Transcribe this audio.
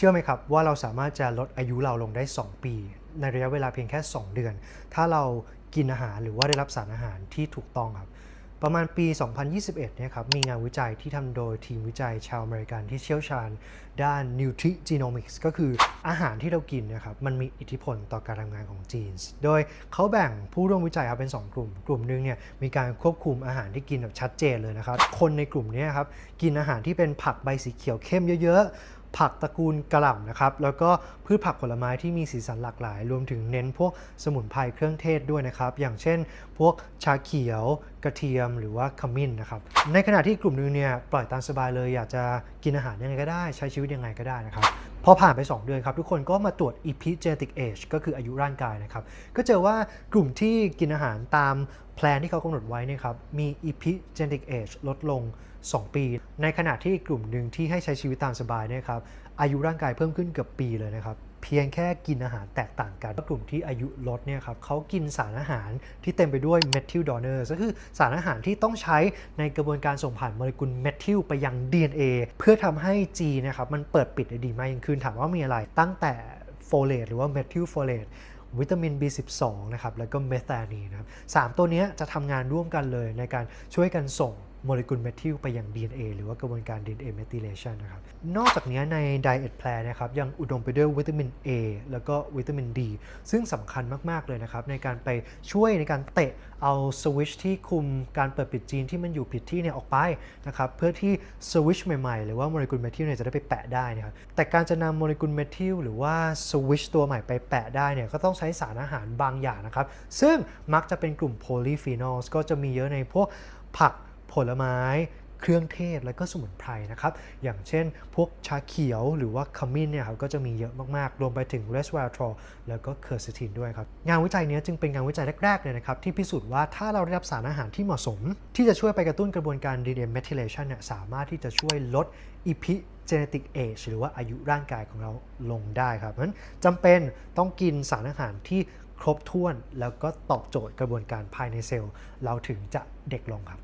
เชื่อไหมครับว่าเราสามารถจะลดอายุเราลงได้ 2 ปี ในระยะเวลาเพียงแค่ 2 เดือน ถ้าเรากินอาหารหรือว่าได้รับสารอาหารที่ถูกต้องครับ ประมาณปี 2021 เนี่ยครับ มีงานวิจัยที่ทำโดยทีมวิจัยชาวอเมริกันที่เชี่ยวชาญ ด้าน Nutrigenomics ก็คืออาหารที่เรากินนะครับ มันมีอิทธิพลต่อการทำงานของจีนส์โดยเขาแบ่งผู้ร่วมวิจัยครับเป็น 2 กลุ่ม กลุ่มหนึงเนี่ยมีการควบคุมอาหารที่กินแบบชัดเจนเลยนะครับ คนในกลุ่มนี้ครับ กินอาหารที่เป็นผักใบสีเขียวเข้มเยอะ ผักตระกูลกระหล่ำนะครับ แล้วก็พืชผักผลไม้ที่มีสีสันหลากหลาย รวมถึงเน้นพวกสมุนไพรเครื่องเทศด้วยนะครับ อย่างเช่น พวกชาเขียว กระเทียมหรือว่าขมิ้นนะครับ ในขณะที่กลุ่มหนึงเนี่ยปล่อยตามสบายเลยอยากจะกินอาหารยังไงก็ได้ ใช้ชีวิตยังไงก็ได้นะครับ พอผ่านไป 2 เดือนครับ ทุกคนก็มาตรวจ epigenetic age ก็คืออายุร่างกายนะครับ ก็เจอว่ากลุ่มที่กินอาหารตามแพลนที่เขากำหนดไว้นะครับมี epigenetic age ลดลง 2 ปี ในขณะที่กลุ่มหนึ่งที่ให้ใช้ชีวิตตามสบายเนี่ยครับอายุร่างกายเพิ่มขึ้นเกือบปีเลยนะครับ เพียงแค่กินอาหารแตกต่างกันกลุ่มที่อายุลดเนี่ยครับเขากินสารอาหารที่เต็มไปด้วย methyl donors ก็คือสารอาหารที่ต้องใช้ในกระบวนการส่งผ่านโมเลกุลเมทิลไปยัง DNA เพื่อทำให้จีนะครับมันเปิดปิดได้ดีมากยิ่งขึ้นถามว่ามีอะไรตั้งแต่โฟเลตหรือว่าเมทิลโฟเลตวิตามิน B12 นะครับแล้วก็เมทานีนนะครับสามตัวนี้จะทำงานร่วมกันเลยในการช่วยกันส่ง โมเลกุลเมทิลไปยัง DNA หรือว่ากระบวนการ DNA methylation นะครับ นอกจากนี้ใน Diet Plan นะครับยังอุดมไปด้วยวิตามิน A แล้วก็วิตามิน D ซึ่งสำคัญมาก ๆ เลยนะครับ ในการไปช่วยในการเตะเอาสวิชที่คุมการเปิดปิดจีนที่มันอยู่ผิดที่เนี่ยออกไปนะครับเพื่อที่สวิชใหม่ ๆ หรือว่าโมเลกุลเมทิลเนี่ยจะได้ไปแปะได้นะครับแต่การจะนำโมเลกุลเมทิลหรือว่าสวิชตัวใหม่ไปแปะได้เนี่ยก็ต้องใช้สารอาหารบางอย่างนะครับซึ่งมักจะเป็นกลุ่มโพลีฟีนอลก็จะมีเยอะในพวกผัก ผลไม้ เครื่องเทศและก็สมุนไพรนะครับ อย่างเช่นพวกชาเขียวหรือว่าขมิ้นเนี่ยครับก็จะมีเยอะมากๆ รวมไปถึงเรสว r ทรอลแล้วก็เคอร์ซิทินด้วยครับ งานวิจัยเนี้ยจึงเป็นงานวิจัยแรกๆเลยนะครับ ที่พิสูจน์ว่าถ้าเราได้รับสารอาหารที่เหมาะสม ที่จะช่วยไปกระตุ้นกระบวนการ DNA methylation เนี่ยสามารถที่จะช่วยลด epigenetic age หรือว่าอายุร่างกายของเราลงได้ครับเพราะฉะนั้นจำเป็นต้องกินสารอาหารที่ครบถ้วนแล้วก็ตอบโจทย์กระบวนการภายในเซลล์ เราถึงจะเด็กลงครับ